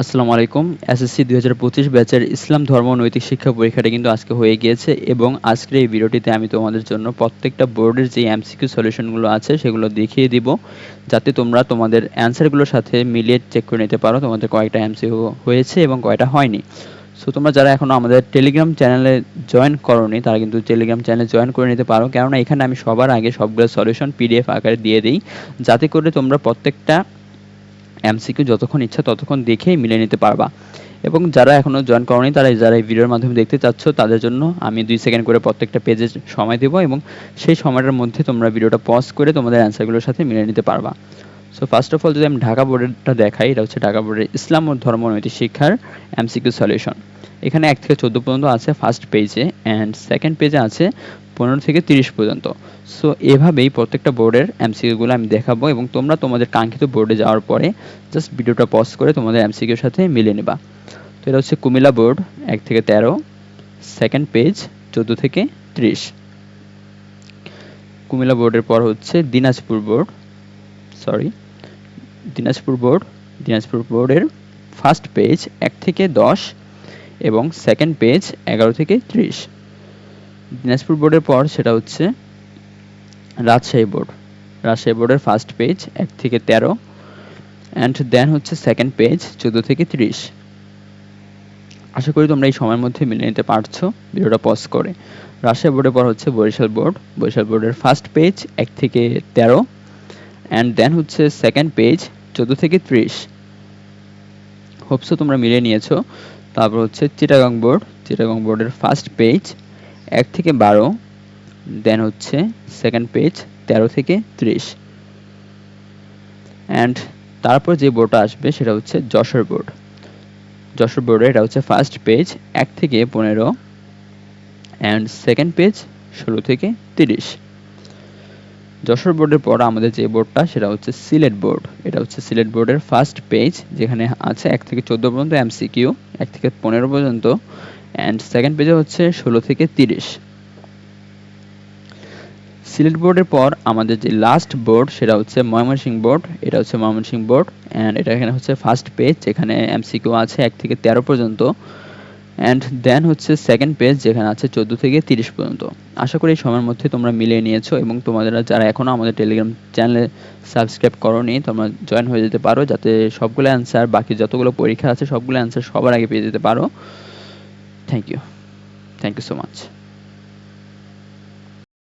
আসসালামু আলাইকুম। এসএসসি দুই হাজার পঁচিশ ব্যাচের ইসলাম, ধর্ম নৈতিক শিক্ষা পরীক্ষাটা কিন্তু আজকে হয়ে গিয়েছে এবং আজকের এই ভিডিওটিতে আমি তোমাদের জন্য প্রত্যেকটা বোর্ডের যে এমসিকিউ সলিউশনগুলো আছে সেগুলো দেখিয়ে দিব, যাতে তোমরা তোমাদের অ্যান্সারগুলোর সাথে মিলিয়ে চেক করে নিতে পারো তোমাদের কয়েকটা এমসিকিউ হয়েছে এবং কয়টা হয়নি। সো তোমরা যারা এখনও আমাদের টেলিগ্রাম চ্যানেলে জয়েন করনি, তারা কিন্তু টেলিগ্রাম চ্যানেলে জয়েন করে নিতে পারো। কেননা এখানে আমি সবার আগে সবগুলো সলিউশন পিডিএফ আকারে দিয়ে দিই, যাতে করে তোমরা প্রত্যেকটা এমসিকিউ যতক্ষণ ইচ্ছা ততক্ষণ দেখেই মিলে নিতে পারবা। এবং যারা এখনও জয়েন করনি, তারা যারা এই ভিডিওর মাধ্যমে দেখতে চাচ্ছ, তাদের জন্য আমি দুই সেকেন্ড করে প্রত্যেকটা পেজে সময় দেবো এবং সেই সময়টার মধ্যে তোমরা ভিডিওটা পজ করে তোমাদের অ্যান্সারগুলোর সাথে মিলে নিতে পারবা। সো ফার্স্ট অফ অল যদি আমি ঢাকা বোর্ডেরটা দেখাই, এটা হচ্ছে ঢাকা বোর্ডের ইসলাম ও ধর্ম নৈতিক শিক্ষার এমসিকিউ সলিউশন এখানে এক থেকে চোদ্দ পর্যন্ত আছে ফার্স্ট পেজে অ্যান্ড সেকেন্ড পেজে আছে পনেরো থেকে তিরিশ পর্যন্ত। সো এভাবেই প্রত্যেকটা বোর্ডের এমসিকিউগুলো আমি দেখাবো এবং তোমরা তোমাদের কাঙ্ক্ষিত বোর্ডে যাওয়ার পরে জাস্ট ভিডিওটা পজ করে তোমাদের এমসিকিউর সাথে মিলে নেবা। তো এটা হচ্ছে কুমিল্লা বোর্ড এক থেকে তেরো সেকেন্ড পেজ চোদ্দ থেকে ত্রিশ। কুমিল্লা বোর্ডের পর হচ্ছে Dinajpur board sorry Dinajpur board Dinajpur বোর্ডের ফার্স্ট পেজ এক থেকে দশ এবং সেকেন্ড পেজ এগারো থেকে ত্রিশ। দিনাজপুর বোর্ডের পর সেটা হচ্ছে রাজশাহী বোর্ড রাজশাহী বোর্ডের ফার্স্ট পেজ এক থেকে তেরো। অ্যান্ড দেন হচ্ছে সেকেন্ড পেজ চোদ্দ থেকে ত্রিশ। আশা করি তোমরা এই সময়ের মধ্যে মিলে নিতে পারছ। ভিডিওটা পজ করে। রাজশাহী বোর্ডের পর হচ্ছে বরিশাল বোর্ড বরিশাল বোর্ডের ফার্স্ট পেজ এক থেকে তেরো। অ্যান্ড দেন হচ্ছে সেকেন্ড পেজ চোদ্দ থেকে ত্রিশ। হোপসো তোমরা মিলিয়ে নিয়েছো। তারপর হচ্ছে চিটাগাং বোর্ড চিটাগাং বোর্ডের ফার্স্ট পেজ এক থেকে বারো দেন হচ্ছে সেকেন্ড পেজ তেরো থেকে ত্রিশ। অ্যান্ড তারপর যে বোর্ডটা আসবে সেটা হচ্ছে যশোর বোর্ড যশোর বোর্ডের এটা হচ্ছে ফার্স্ট পেজ এক থেকে পনেরো অ্যান্ড সেকেন্ড পেজ ষোলো থেকে তিরিশ। যশোর বোর্ডের পর আমাদের যে বোর্ডটা, সেটা হচ্ছে সিলেট বোর্ড। এটা হচ্ছে সিলেট বোর্ডের ফার্স্ট পেজ যেখানে আছে এক থেকে চোদ্দ পর্যন্ত এমসিকিউ এক থেকে পনেরো পর্যন্ত অ্যান্ড সেকেন্ড পেজে হচ্ছে ষোলো থেকে তিরিশ। সিলেট বোর্ডের পর আমাদের যে লাস্ট বোর্ড সেটা হচ্ছে ময়মনসিংহ বোর্ড। এটা হচ্ছে ময়মনসিংহ বোর্ড অ্যান্ড এটা এখানে হচ্ছে ফার্স্ট পেজ যেখানে এমসিকিউ আছে এক থেকে তেরো পর্যন্ত। অ্যান্ড দেন হচ্ছে সেকেন্ড পেজ যেখানে আছে চোদ্দ থেকে তিরিশ পর্যন্ত। আশা করি এই সময়ের মধ্যে তোমরা মিলিয়ে নিয়েছো এবং তোমাদের যারা এখনও আমাদের টেলিগ্রাম চ্যানেলে সাবস্ক্রাইব করোনি, তোমরা জয়েন হয়ে যেতে পারো যাতে সবগুলো অ্যান্সার বাকি যতগুলো পরীক্ষা আছে সবগুলো অ্যান্সার সবার আগে পেয়ে যেতে পারো। Thank you thank you so much